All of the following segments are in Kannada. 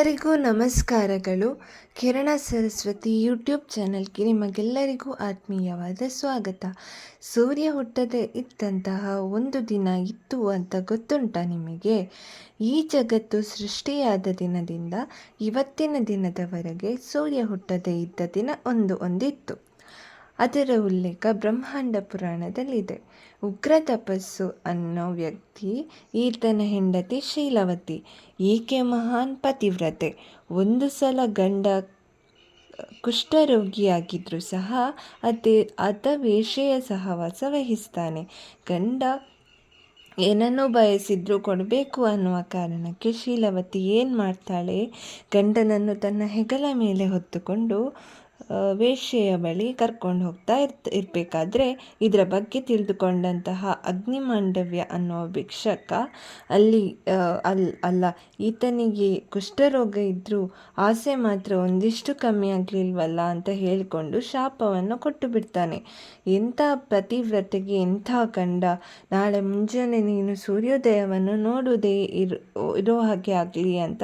ಎಲ್ಲರಿಗೂ ನಮಸ್ಕಾರಗಳು. ಕಿರಣ ಸರಸ್ವತಿ ಯೂಟ್ಯೂಬ್ ಚಾನಲ್ಗೆ ನಿಮಗೆಲ್ಲರಿಗೂ ಆತ್ಮೀಯವಾದ ಸ್ವಾಗತ. ಸೂರ್ಯ ಹುಟ್ಟದೆ ಇದ್ದಂತಹ ಒಂದು ದಿನ ಇತ್ತು ಅಂತ ಗೊತ್ತುಂಟ ನಿಮಗೆ? ಈ ಜಗತ್ತು ಸೃಷ್ಟಿಯಾದ ದಿನದಿಂದ ಇವತ್ತಿನ ದಿನದವರೆಗೆ ಸೂರ್ಯ ಹುಟ್ಟದೇ ಇದ್ದ ದಿನ ಒಂದು ಒಂದಿತ್ತು. ಅದರ ಉಲ್ಲೇಖ ಬ್ರಹ್ಮಾಂಡ ಪುರಾಣದಲ್ಲಿದೆ. ಉಗ್ರ ತಪಸ್ಸು ಅನ್ನೋ ವ್ಯಕ್ತಿ ಈತನ ಹೆಂಡತಿ ಶೀಲವತಿ ಈಕೆ ಮಹಾನ್ ಪತಿವ್ರತೆ. ಒಂದು ಸಲ ಗಂಡ ಕುಷ್ಠರೋಗಿಯಾಗಿದ್ದರೂ ಸಹ ಅದೇ ಅದ ವೇಷೆಯ ಸಹವಾಸ ವಹಿಸ್ತಾನೆ ಗಂಡ ಏನನ್ನು ಬಯಸಿದ್ರು ಕೊಡಬೇಕು ಅನ್ನುವ ಕಾರಣಕ್ಕೆ ಶೀಲವತಿ ಏನು ಮಾಡ್ತಾಳೆ? ಗಂಡನನ್ನು ತನ್ನ ಹೆಗಲ ಮೇಲೆ ಹೊತ್ತುಕೊಂಡು ವೇಶ್ಯೆಯ ಬಳಿ ಕರ್ಕೊಂಡು ಹೋಗ್ತಾ ಇರ್ತ, ಇರಬೇಕಾದ್ರೆ ಇದರ ಬಗ್ಗೆ ತಿಳಿದುಕೊಂಡಂತಹ ಅಗ್ನಿಮಾಂಡವ್ಯ ಅನ್ನೋ ಭಿಕ್ಷಕ ಅಲ್ಲಿ ಅಲ್ಲಿ ಅಲ್ಲ, ಈತನಿಗೆ ಕುಷ್ಠರೋಗ ಇದ್ದರೂ ಆಸೆ ಮಾತ್ರ ಒಂದಿಷ್ಟು ಕಮ್ಮಿ ಆಗಲಿಲ್ವಲ್ಲ ಅಂತ ಹೇಳಿಕೊಂಡು ಶಾಪವನ್ನು ಕೊಟ್ಟು ಬಿಡ್ತಾನೆ. ಎಂಥ ಪ್ರತಿವ್ರತೆಗೆ ಎಂಥ ಕಂಡ. ನಾಳೆ ಮುಂಜಾನೆ ನೀನು ಸೂರ್ಯೋದಯವನ್ನು ನೋಡುವುದೇ ಇರೋ ಇರೋ ಹಾಗೆ ಆಗಲಿ ಅಂತ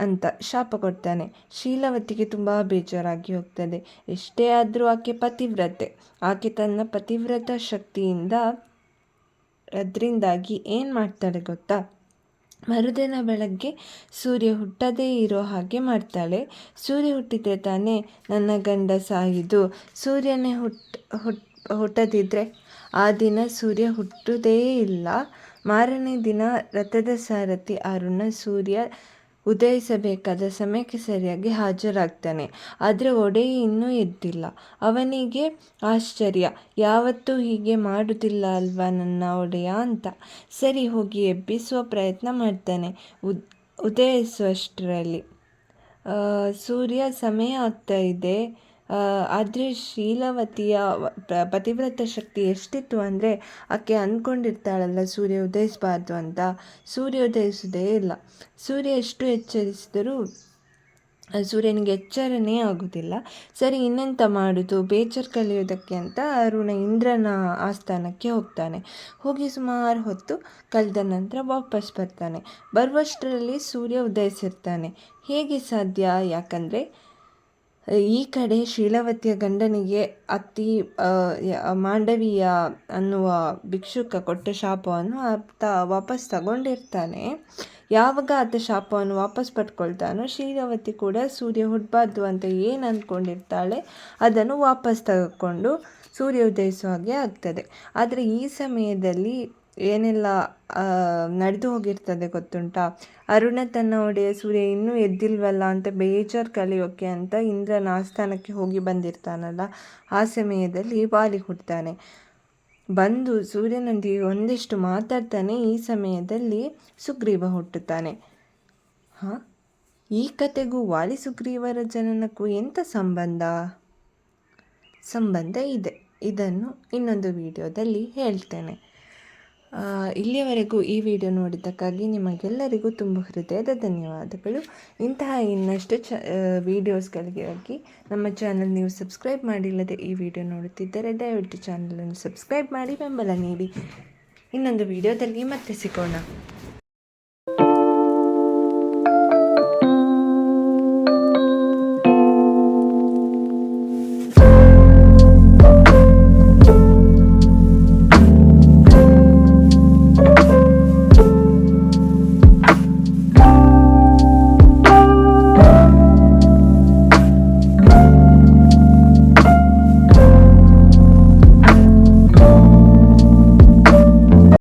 ಅಂತ ಶಾಪ ಕೊಡ್ತಾನೆ. ಶೀಲವತಿಗೆ ತುಂಬ ಬೇಜಾರಾಗಿ ಹೋಗ್ತದೆ. ಎಷ್ಟೇ ಆದರೂ ಆಕೆ ಪತಿವ್ರತೆ. ಆಕೆ ತನ್ನ ಪತಿವ್ರತ ಶಕ್ತಿಯಿಂದ, ಅದರಿಂದಾಗಿ ಏನು ಮಾಡ್ತಾಳೆ ಗೊತ್ತಾ? ಮರುದಿನ ಬೆಳಗ್ಗೆ ಸೂರ್ಯ ಹುಟ್ಟದೇ ಇರೋ ಹಾಗೆ ಮಾಡ್ತಾಳೆ. ಸೂರ್ಯ ಹುಟ್ಟಿದರೆ ತಾನೇ ನನ್ನ ಗಂಡ ಸಾಯಿದು. ಸೂರ್ಯನೇ ಹುಟ್ಟು ಹುಟ್ ಹುಟ್ಟದಿದ್ದರೆ ಆ ದಿನ ಸೂರ್ಯ ಹುಟ್ಟುವುದೇ ಇಲ್ಲ. ಮಾರನೇ ದಿನ ರಥದ ಸಾರಥಿ ಅರುಣ ಸೂರ್ಯ ಉದಯಿಸಬೇಕಾದ ಸಮಯಕ್ಕೆ ಸರಿಯಾಗಿ ಹಾಜರಾಗ್ತಾನೆ. ಆದರೆ ಒಡೆಯ ಇನ್ನೂ ಎದ್ದಿಲ್ಲ. ಅವನಿಗೆ ಆಶ್ಚರ್ಯ, ಯಾವತ್ತೂ ಹೀಗೆ ಮಾಡುವುದಿಲ್ಲ ಅಲ್ವಾ ನನ್ನ ಒಡೆಯ ಅಂತ. ಸರಿ, ಹೋಗಿ ಎಬ್ಬಿಸುವ ಪ್ರಯತ್ನ ಮಾಡ್ತಾನೆ ಉದ್ ಉದಯಿಸುವಷ್ಟರಲ್ಲಿ. ಸೂರ್ಯ, ಸಮಯ ಆಗ್ತಾ ಇದೆ. ಆದರೆ ಶೀಲವತಿಯ ಪತಿವ್ರತ ಶಕ್ತಿ ಎಷ್ಟಿತ್ತು ಅಂದರೆ ಆಕೆ ಅಂದ್ಕೊಂಡಿರ್ತಾಳಲ್ಲ ಸೂರ್ಯ ಉದಯಿಸಬಾರ್ದು ಅಂತ. ಸೂರ್ಯ ಉದಯಿಸೋದೇ ಇಲ್ಲ. ಸೂರ್ಯ ಎಷ್ಟು ಎಚ್ಚರಿಸಿದರೂ ಸೂರ್ಯನಿಗೆ ಎಚ್ಚರನೇ ಆಗೋದಿಲ್ಲ. ಸರಿ, ಇನ್ನೆಂತ ಮಾಡೋದು? ಬೇಜಾರು ಕಲಿಯೋದಕ್ಕೆ ಅಂತ ಅರುಣ ಇಂದ್ರನ ಆಸ್ಥಾನಕ್ಕೆ ಹೋಗ್ತಾನೆ. ಹೋಗಿ ಸುಮಾರು ಹೊತ್ತು ಕಳೆದ ನಂತರ ವಾಪಸ್ ಬರ್ತಾನೆ. ಬರುವಷ್ಟರಲ್ಲಿ ಸೂರ್ಯ ಉದಯಿಸಿರ್ತಾನೆ. ಹೇಗೆ ಸಾಧ್ಯ? ಯಾಕಂದರೆ ಈ ಕಡೆ ಶೀಲವತಿಯ ಗಂಡನಿಗೆ ಅತಿ ಮಾಂಡವೀಯ ಅನ್ನುವ ಭಿಕ್ಷುಕ ಕೊಟ್ಟ ಶಾಪವನ್ನು ಆತ ವಾಪಸ್ ತಗೊಂಡಿರ್ತಾನೆ. ಯಾವಾಗ ಆತ ಶಾಪವನ್ನು ವಾಪಸ್ ಪಡ್ಕೊಳ್ತಾನೋ ಶೀಲವತಿ ಕೂಡ ಸೂರ್ಯ ಹುಟ್ಟಬಾರ್ದು ಅಂತ ಏನು ಅಂದ್ಕೊಂಡಿರ್ತಾಳೆ ಅದನ್ನು ವಾಪಸ್ ತಗೊಂಡು ಸೂರ್ಯ ಉದಯಿಸುವ ಹಾಗೆ ಆಗ್ತದೆ. ಆದರೆ ಈ ಸಮಯದಲ್ಲಿ ಏನೆಲ್ಲ ನಡೆದು ಹೋಗಿರ್ತದೆ ಗೊತ್ತುಂಟಾ? ಅರುಣ ತನ್ನ ಒಡೆಯ ಸೂರ್ಯ ಇನ್ನೂ ಎದ್ದಿಲ್ವಲ್ಲ ಅಂತ ಬೇಜಾರು ಕಲಿಯೋಕೆ ಅಂತ ಇಂದ್ರನ ಆಸ್ಥಾನಕ್ಕೆ ಹೋಗಿ ಬಂದಿರ್ತಾನಲ್ಲ, ಆ ಸಮಯದಲ್ಲಿ ಬಾಲಿ ಹುಡ್ತಾನೆ. ಬಂದು ಸೂರ್ಯನೊಂದಿಗೆ ಒಂದಿಷ್ಟು ಮಾತಾಡ್ತಾನೆ, ಈ ಸಮಯದಲ್ಲಿ ಸುಗ್ರೀವ ಹುಟ್ಟುತ್ತಾನೆ. ಹಾಂ? ಈ ಕತೆಗೂ ವಾಲಿ ಸುಗ್ರೀವರ ಜನನಕ್ಕೂ ಎಂಥ ಸಂಬಂಧ? ಸಂಬಂಧ ಇದೆ. ಇದನ್ನು ಇನ್ನೊಂದು ವಿಡಿಯೋದಲ್ಲಿ ಹೇಳ್ತೇನೆ. ಇಲ್ಲಿಯವರೆಗೂ ಈ ವಿಡಿಯೋ ನೋಡಿದ್ದಕ್ಕಾಗಿ ನಿಮಗೆಲ್ಲರಿಗೂ ತುಂಬ ಹೃದಯದ ಧನ್ಯವಾದಗಳು. ಇಂತಹ ಇನ್ನಷ್ಟು ಚ ವೀಡಿಯೋಸ್ಗಳಿಗಾಗಿ ನಮ್ಮ ಚಾನಲ್ ನೀವು ಸಬ್ಸ್ಕ್ರೈಬ್ ಮಾಡಿಲ್ಲದೆ ಈ ವಿಡಿಯೋ ನೋಡುತ್ತಿದ್ದರೆ ದಯವಿಟ್ಟು ಚಾನಲನ್ನು ಸಬ್ಸ್ಕ್ರೈಬ್ ಮಾಡಿ ಬೆಂಬಲ ನೀಡಿ. ಇನ್ನೊಂದು ವಿಡಿಯೋದಲ್ಲಿ ಮತ್ತೆ ಸಿಗೋಣ.